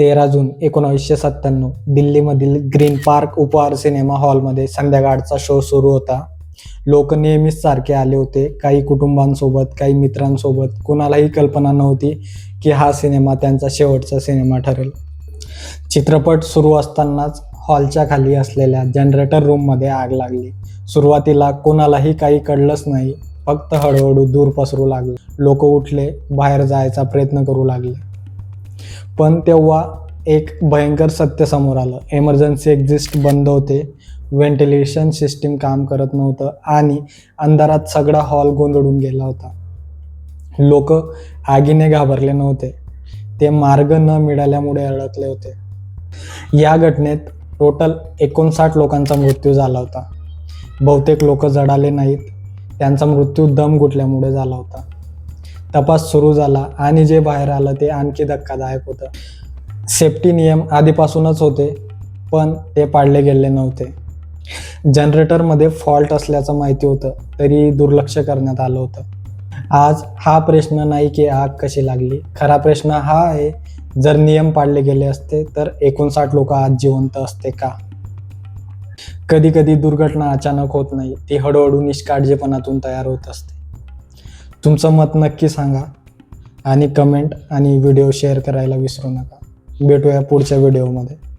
तेरा जून एकोणावीसशे सत्त्याण्णव दिल्लीमधील ग्रीन पार्क उपहार सिनेमा हॉलमध्ये संध्याकाळचा शो सुरू होता. लोक नेहमीच सारखे आले होते. काही कुटुंबांसोबत काही मित्रांसोबत. कुणालाही कल्पना नव्हती की हा सिनेमा त्यांचा शेवटचा सिनेमा ठरेल. चित्रपट सुरू असतानाच हॉलच्या खाली असलेल्या जनरेटर रूममध्ये आग लागली. सुरुवातीला कोणालाही काही कळलंच नाही. फक्त हळूहळू दूर पसरू लागले. लोक उठले बाहेर जायचा प्रयत्न करू लागले. पण तेव्हा एक भयंकर सत्य समोर आलं. एमर्जन्सी एक्झिस्ट बंद होते. व्हेंटिलेशन सिस्टीम काम करत नव्हतं आणि अंधारात सगळा हॉल गोंधळून गेला होता. लोक आगीने घाबरले नव्हते. ते मार्ग न मिळाल्यामुळे अडकले होते. या घटनेत टोटल एकोणसाठ लोकांचा मृत्यू झाला होता. बहुतेक लोक जडाले नाहीत. त्यांचा मृत्यू दम घुटल्यामुळे झाला होता. तपास सुरू झाला आणि जे बाहेर आलं ते आणखी धक्कादायक होतं. सेफ्टी नियम आधीपासूनच होते पण ते पाळले गेले नव्हते. जनरेटरमध्ये फॉल्ट असल्याचं माहिती होतं तरी दुर्लक्ष करण्यात आलं होतं. आज हा प्रश्न नाही की आग कशी लागली. खरा प्रश्न हा आहे जर नियम पाळले गेले असते तर एकोणसाठ लोक आज जिवंत असते का? कधी कधी दुर्घटना अचानक होत नाही ती हळूहळू निष्काळजीपणातून तयार होत असते. तुमचं मत नक्की सांगा. आणि कमेंट आणि व्हिडिओ शेअर करायला विसरू नका. भेटूया पुढच्या व्हिडिओमध्ये